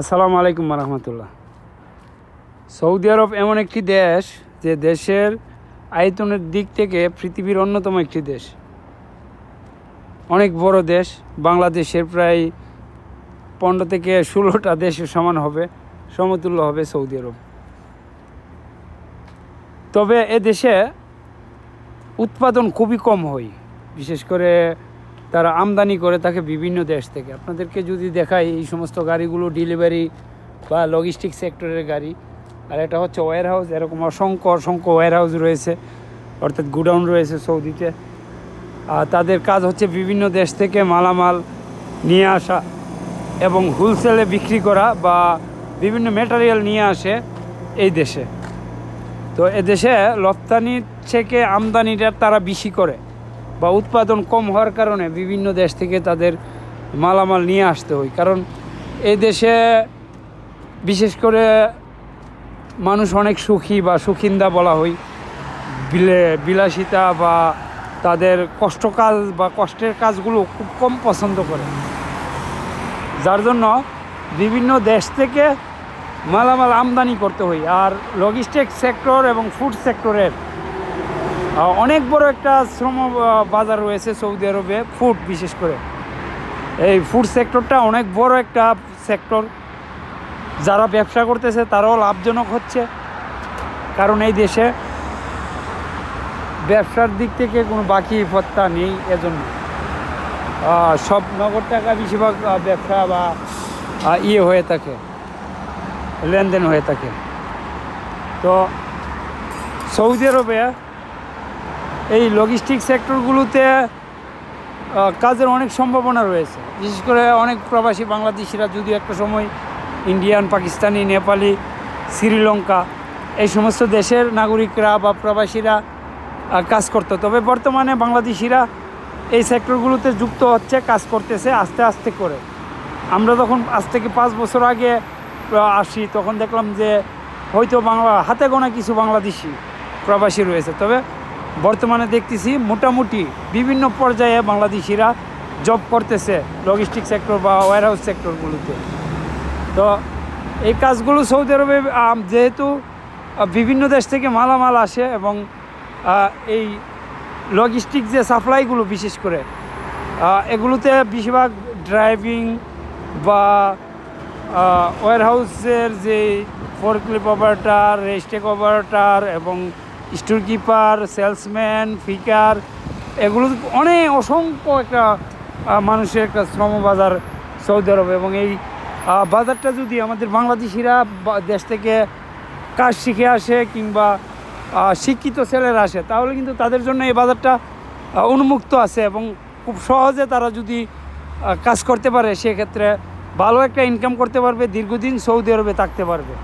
আসসালামু আলাইকুম রহমতুল্লাহ সৌদি আরব এমন একটি দেশ যে দেশের আয়তনের দিক থেকে পৃথিবীর অন্যতম একটি দেশ। অনেক বড় দেশ, বাংলাদেশের প্রায় পনেরো থেকে ষোলোটা দেশের সমান হবে, সমতুল্য হবে সৌদি আরব। তবে এ দেশে উৎপাদন খুবই কম হয়, বিশেষ করে তারা আমদানি করে থাকে বিভিন্ন দেশ থেকে। আপনাদেরকে যদি দেখাই এই সমস্ত গাড়িগুলো ডেলিভারি বা লজিস্টিক সেক্টরের গাড়ি, আর এটা হচ্ছে ওয়ার হাউস এরকম অসংখ্য অসংখ্য ওয়ার হাউস রয়েছে, অর্থাৎ গুডাউন রয়েছে সৌদিতে। আর তাদের কাজ হচ্ছে বিভিন্ন দেশ থেকে মালামাল নিয়ে আসা এবং হোলসেলে বিক্রি করা বা বিভিন্ন মেটেরিয়াল নিয়ে আসে এই দেশে। তো এদেশে রপ্তানির থেকে আমদানিটা তারা বেশি করে। বা উৎপাদন কম হওয়ার কারণে বিভিন্ন দেশ থেকে তাদের মালামাল নিয়ে আসতে হয়। কারণ এই দেশে বিশেষ করে মানুষ অনেক সুখী বা সুখিন্দা বলা হয়। বিলে, বিলাসিতা বা তাদের কষ্ট কাজ বা কষ্টের কাজগুলো খুব কম পছন্দ করে। যার জন্য বিভিন্ন দেশ থেকে মালামাল আমদানি করতে হয়। আর লজিস্টিক সেক্টর এবং ফুড সেক্টরের অনেক বড় একটা শ্রম বাজার রয়েছে সৌদি আরবে ফুড বিশেষ করে। এই ফুড সেক্টরটা অনেক বড় একটা সেক্টর যারা ব্যবসা করতেছে, তারাও লাভজনক হচ্ছে। কারণ এই দেশে ব্যবসার দিক থেকে কোনো বাকি ভত্তা নেই এজন্য। সব নগদ টাকা বেশিরভাগ ব্যবসা বা ইয়ে হয়ে থাকে, লেনদেন হয়ে থাকে। তো সৌদি আরবে এই লজিস্টিক সেক্টরগুলোতে কাজের অনেক সম্ভাবনা রয়েছে। বিশেষ করে অনেক প্রবাসী বাংলাদেশিরা যদিও একটা সময় ইন্ডিয়ান পাকিস্তানি নেপালি শ্রীলঙ্কা এই সমস্ত দেশের নাগরিকরা বা প্রবাসীরা কাজ করতো। তবে বর্তমানে বাংলাদেশিরা এই সেক্টরগুলোতে যুক্ত হচ্ছে, কাজ করতেছে আস্তে আস্তে করে। আমরা তখন আজ থেকে পাঁচ বছর আগে আসি, তখন দেখলাম যে হয়তো বাংলা, হাতে গোনা কিছু বাংলাদেশি প্রবাসী রয়েছে। তবে বর্তমানে দেখতেছি মোটামুটি বিভিন্ন পর্যায়ে বাংলাদেশিরা জব করতেছে লজিস্টিক সেক্টর বা ওয়ারহাউস সেক্টরগুলোতে তো এই কাজগুলো সৌদি আরবে যেহেতু বিভিন্ন দেশ থেকে মালামাল আসে এবং এই লজিস্টিক যে সাপ্লাইগুলো বিশেষ করে এগুলোতে বেশিরভাগ ড্রাইভিং বা ওয়ারহাউসের যে ফোরক্লিপ অপারেটার রেস্টেক অপারেটার এবং স্টোর কিপার, সেলসম্যান, ফিকার, এগুলো অনেক অসংখ্য একটা মানুষের একটা শ্রমবাজার সৌদি আরব এবং এই বাজারটা যদি আমাদের বাংলাদেশিরা দেশ থেকে কাজ শিখে আসে কিংবা শিক্ষিত ছেলেরা আসে, তাহলে কিন্তু তাদের জন্য এই বাজারটা উন্মুক্ত আছে এবং খুব সহজে তারা যদি কাজ করতে পারে, সেক্ষেত্রে ভালো একটা ইনকাম করতে পারবে, দীর্ঘদিন সৌদি আরবে থাকতে পারবে।